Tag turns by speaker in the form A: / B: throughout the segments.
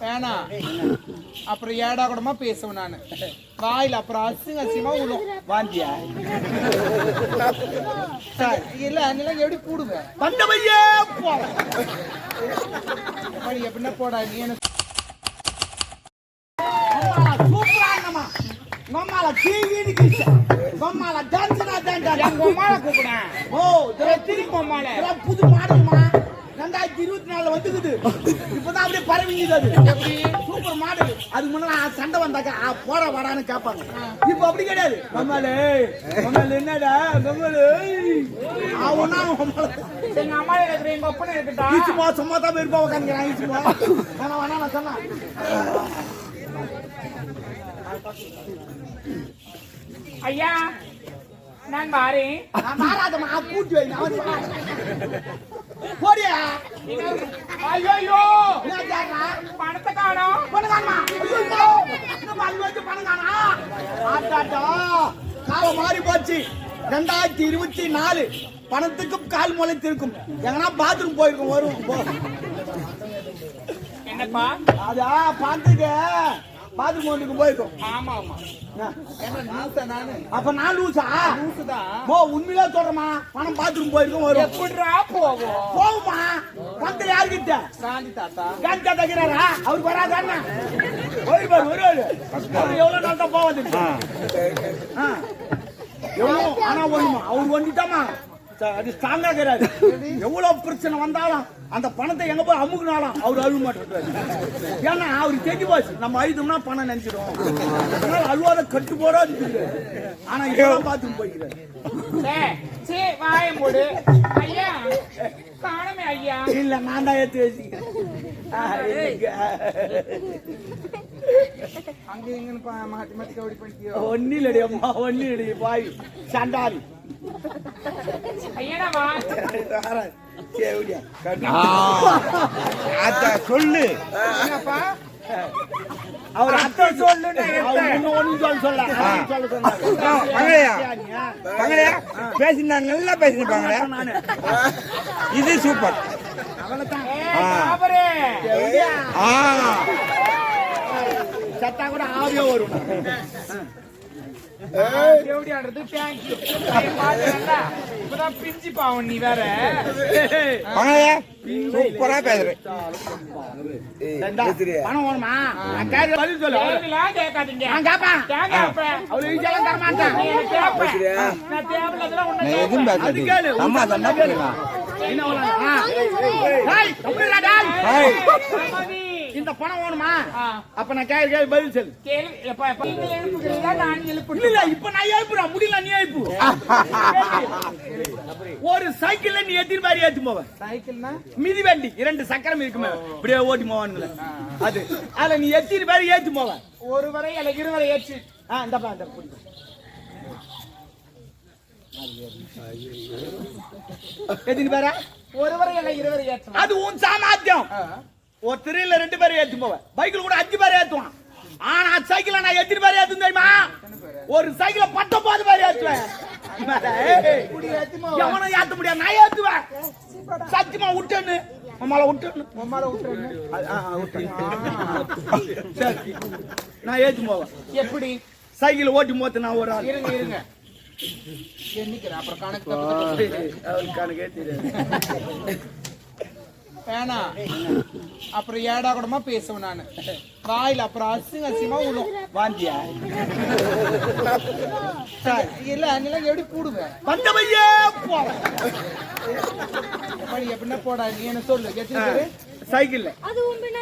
A: வேணாம் அப்புறம் ஏடா கூடமா பேசுவேன் நானு. வாயில அப்புறம் அசிங்க அசிங்கமா விழும்
B: வாந்தியா?
A: இல்ல அதெல்லாம் எப்படி கூடுவேன்
B: வந்தவையே போற
A: அப்படி எப்படின்னா போடா நீ என்ன
B: நம்மால கீழி கிச்ச டான்ஸ் ஓ
A: திருப்பி
B: இதெல்லாம் புது மாடல்மா ரெண்டாயிரத்தி இருபத்தி நாலுல வந்துக்குது. இப்பதான் அப்படியே பரவிங்குது அது. Super model. அதுக்கு முன்னாடி சண்டை வந்தாக்கா போட வாடான்னு கேட்பாங்க இப்ப அப்படி கிடையாது. நம்மளே நம்மள என்னடா நம்மளே அவனா
A: எங்க அம்மா இருக்கிற எங்க ஒப்பனை இருக்கட்டா
B: சும்மா தான் போயிருப்பா உட்காந்துக்கிறான் வேணா வேணா நான் சொன்னேன்
A: ஐயா நான்
B: நான் மாறாதம்மா கூட்டி வை நான் வந்து வரேன். போடியா?
A: ஐயோ பணத்தை காணோம்
B: அது வந்து பண்ணுங்கண்ணா ஆட்டாட்டா காலம் மாறி போச்சு. ரெண்டாயிரத்தி இருபத்தி நாலு பணத்துக்கும் கால் முளைத்திருக்கும். எங்கன்னா பாத்ரூம் போயிருக்கும் வரும் போ.
A: என்னப்பா?
B: அதா பார்த்துக்க. பாத்ரூம் ஒன்றுக்கு போயிருக்கும்
A: ஆமா ஆமா.
B: என்ன?
A: என்ன லூசா நானு?
B: அப்ப நான் லூசா?
A: லூசுதான்
B: ஓ உண்மையிலே சொல்றமா பணம் பாத்ரூம் போயிருக்கும் வரும்.
A: எப்படிடா போவோம்?
B: போகுமா பணத்துல யாருக்கிட்ட
A: காந்தி தாத்தா.
B: தக்கிறாரா அவருக்கு வராதாண்ணா போய் பாரு வருவாரு அவர் எவ்வளவு நாள் தான் போவது ஆ. எவ்வளவு? ஆனா ஒண்ணுமா? அவர் வந்துட்டாமா ச- அது ஸ்ட்ராங்கா கிடையாது எவ்வளவு பிரச்சனை வந்தாலும் அந்த பணத்தை எங்க போய் அமுக்குனாலும் அவர் அழுவ மாட்டாரு. ஏன்னா அவருக்கு தெரிஞ்சு போச்சு. நம்ம அழுதோம்னா பணம் நினைச்சிடும் அதனால அழுவாத கட்டு போறா ஆனா இதெல்லாம் பார்த்துட்டு போய்க்கிறாரு.
A: சே சே வாய மூடு. ஐயா காணமே ஐயா.
B: இல்ல நான் தான் ஏத்து வச்சுக்கிறேன்.
A: அங்க எங்கன்னு மாத்தி மாத்தி கபடி பண்ணிட்டியோ
B: ஒன்னிலடி அம்மா ஒன்னிலடி பாய். சண்டாரி
C: சொல்லு
B: அவர் அத்தை சொல்ல.
C: பங்களையா? பங்களையா? பேசினா நல்லா பேசின பங்களே
B: நானு
C: இது சூப்பர்.
B: சத்தா கூட ஆவியோ வரும்
A: எப்படி ஆடுறது தேங்க்யூ இப்பதான் பிஞ்சு பாவம் நீ வேற
C: சூப்பரா பேசுற
B: பணம் வேணுமா பதில் சொல்லு
A: கேட்காதீங்க
B: நான் கேட்பேன் அவ்வளவு ஈஸியெல்லாம் தர மாட்டேன்
A: நான் தேவையில்லாதெல்லாம் உன்னை
C: நான் எதுவும் பேசாது அம்மா தந்தா போயிடலாம்
B: என்ன இந்த பணம் வேணுமா. அப்ப நான் கேட்க கேள்வி பதில் சொல்லு.
A: கேள்வி
B: இல்ல இப்ப நான் எழுப்புறேன். முடியல நீ எழுப்பு. ஒரு சைக்கிள்ல நீ எத்தனை பேர் ஏத்தி போவ?
A: சைக்கிள்னா?
B: மிதி வண்டி. இரண்டு சக்கரம் இருக்குமே. இப்படியே ஓட்டி போவானுங்களே. அது. அதுல நீ எத்தனை பேர் ஏத்தி போவ?
A: ஒரு வரை அல்ல இருவரை ஏற்று.
B: ஆ இந்தப்பா இந்த புடி. எத்தனை பேரா?
A: ஒரு வரை அல்ல இருவரை ஏற்று.
B: அது உன் சாமர்த்தியம். ஒருத்தர் இல்ல ரெண்டு பேரும் ஏத்தி போவேன். பைக்கில் கூட அஞ்சு பேர் ஏத்துவான். ஆனா சைக்கிள்ல நான் எத்தனை பேர் ஏத்தும் தெரியுமா? ஒரு சைக்கிள பத்தொன்பது பேர் ஏத்துவேன். ஏய், எவனும் ஏத்த முடியாது? நான் ஏத்துவேன். சத்தியமா விட்டேன்னு. அம்மால விட்டேன்னு.
A: உம்மால விட்டுருங்க
B: ஆ, ஆ, விட்டேன். சரி. நான் ஏத்தி போவேன்.
A: எப்படி?
B: சைக்கிள் ஓட்டி போத்து நான் ஒரு ஆள்.
A: இருங்க இருங்க. அப்புறம் கணக்கு
B: கணக்கே தெரியாது.
A: வேணாம். அப்புறம் ஏடா கூடமா பேசுவேன் நான். வாயில அப்புறம் அசிங்க அசிங்கமா விழும்
B: வாந்தியா?
A: சார் இல்ல அதெல்லாம் எப்படி கூடுவேன்
B: வந்தவையே போவேன்
A: எப்படின்னா போடா நீ என்ன சொல்லு எத்தனை பேரு
B: சைக்கிள்ல.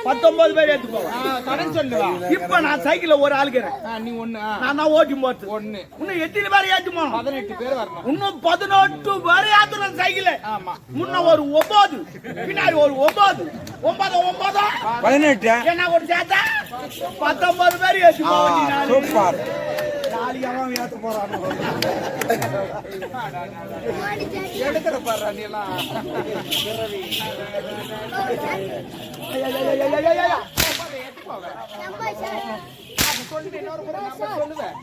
B: பத்தொன்பது பேர் ஏத்து போவேன்
A: சொல்லுவா
B: இப்ப நான் சைக்கிள்ல ஒரு ஆளுக்கிறேன்.
A: நீ ஒண்ணு ஆ,
B: நான் ஓட்டி போறது.
A: ஒண்ணு.
B: இன்னும் எத்தனை பேர் ஏத்துமோ
A: பதினெட்டு பேர் வரணும்.
B: இன்னும் பதினெட்டு பேர் ஏத்துறேன் சைக்கிள்
A: ஆமா.
B: முன்ன ஒரு ஒன்பது பின்னாடி ஒரு ஒன்பது ஒன்பது ஒன்பது
C: பதினெட்டு.
B: என்ன ஒரு சேர்த்தா பத்தொன்பது பேர்.
C: சூப்பர்
B: நாளைக்கு அவன் ஏத்த போறான்
A: எடுக்கிற பாரு நீ எல்லாம். சொல்லிட்டு இன்னொரு முறை நம்பர் சொல்லுவேன்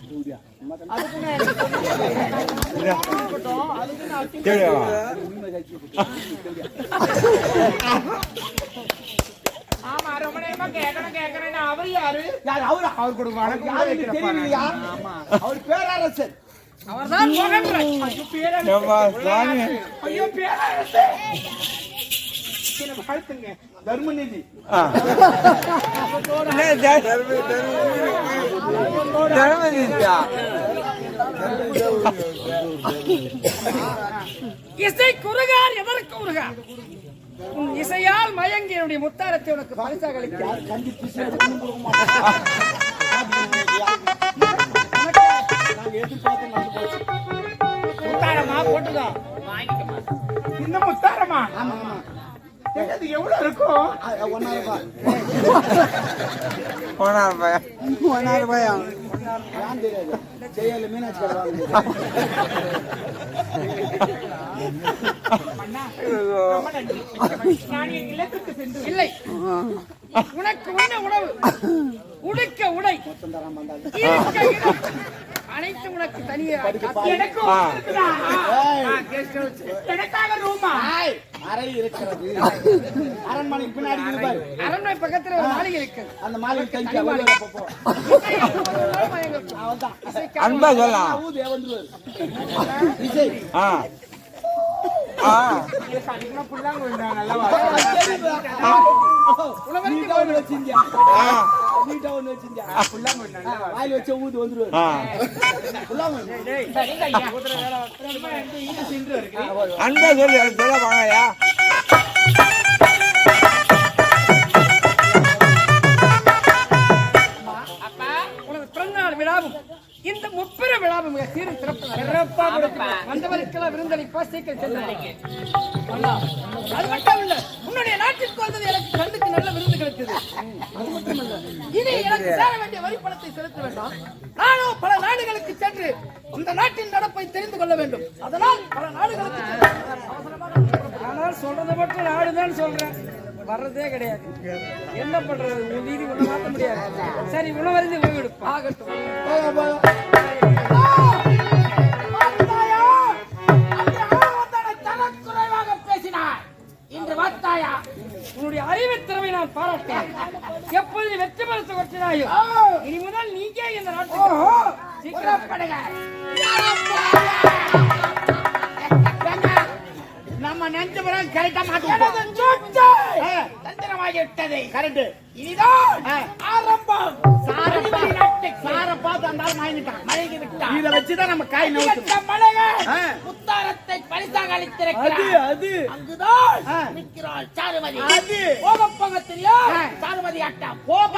A: அதுக்கு நான் எனக்கு இருக்கட்டும், அதுக்கு நான் அவர் யாரு?
B: யார் அவரா
A: கூட வணக்கம்
B: தெரியலையா பேரரசர்.
A: அவர்தான் ஐயோ
B: தர்மநிதி?
D: இசை குறுகார் எதற்கு குறுகார்? உன் இசையால் மயங்கி என்னுடைய முத்தாரத்தை உனக்கு பரிசாக.
A: முத்தாரமா? போட்டுக்கோ. இந்த முத்தாரமா?
B: ஆமா ஆமா.
A: அது எவ்வளவு இருக்கும்?
B: ஒன்னாயிரம் ரூபாய். தெரியாது. மீனாட்சி
D: இல்லை உனக்கு உண்ண உணவு உடுக்க உடை. அனைத்து உனக்கு தனியே.
A: எனக்காக ரூமா
B: அறை இருக்கிறது அரண்மனைக்கு பின்னாடி இருக்குது பாரு
D: அரண்மனை பக்கத்துல ஒரு மாளிகை இருக்கு
B: அந்த மாளிகை தங்கி
C: அன்பா சொல்லலாம்
B: ஊதே
C: அன்பா சொல்லு அது சொல்ல வாங்கயா
D: அப்பா உனது பிறந்தநாள் விழாவும். இந்த முப்பிர விழாவும் மிக சீரும் சிறப்பு சிறப்பா வந்தவருக்கெல்லாம் விருந்தளிப்பா சீக்கிரம் செல்லுங்க அது மட்டும் இல்ல உன்னுடைய நாட்டிற்கு வந்தது எனக்கு கண்ணுக்கு நல்ல விருந்து கிடைத்தது. அது மட்டும் இல்ல இனி எனக்கு சேர வேண்டிய வரி பணத்தை செலுத்த வேண்டாம். நானும் பல நாடுகளுக்கு சென்று இந்த நாட்டின் நடப்பை தெரிந்து கொள்ள வேண்டும். அதனால் பல நாடுகளுக்கு ஆனால் சொல்றதை மட்டும் நாடுதான் சொல்றேன். வர்றதே கிடையாது. என்ன பண்றது? உன் நீதி ஒண்ணு மாத்த முடியாது. சரி உணவறிந்து ஓய்வெடுப்போம் ஆகட்டும். உன்னுடைய அறிவு திறமை நான் பாராட்டேன் எப்பொழுது வெற்றி பரிசு கொட்டினாயோ இனி முதல் நீங்க இந்த நாட்டுக்கு சீக்கிரம் படுங்க
A: நம்ம நினைச்ச பிறகு கரெக்டா மாட்டோம் தந்திரமாகி விட்டது
B: கரெக்ட்.
A: இனிதான் ஆரம்பம்.
B: சாரப்பா.
A: சார பார்த்து அந்த ஆள் மயங்கிட்டான். மயங்கி விட்டான்.
B: இத வச்சுதான் நம்ம காய்
A: மலைகள்
B: ஆ.
A: முத்தாரத்தை பரிசாக
B: அது
A: அளித்திருக்கிறார்
B: அது.
A: அங்குதான்
B: ஆ.
A: நிற்கிறாள் சாருமதி.
B: அது.
A: போக போக தெரியும் சாருமதி ஆட்டம் போக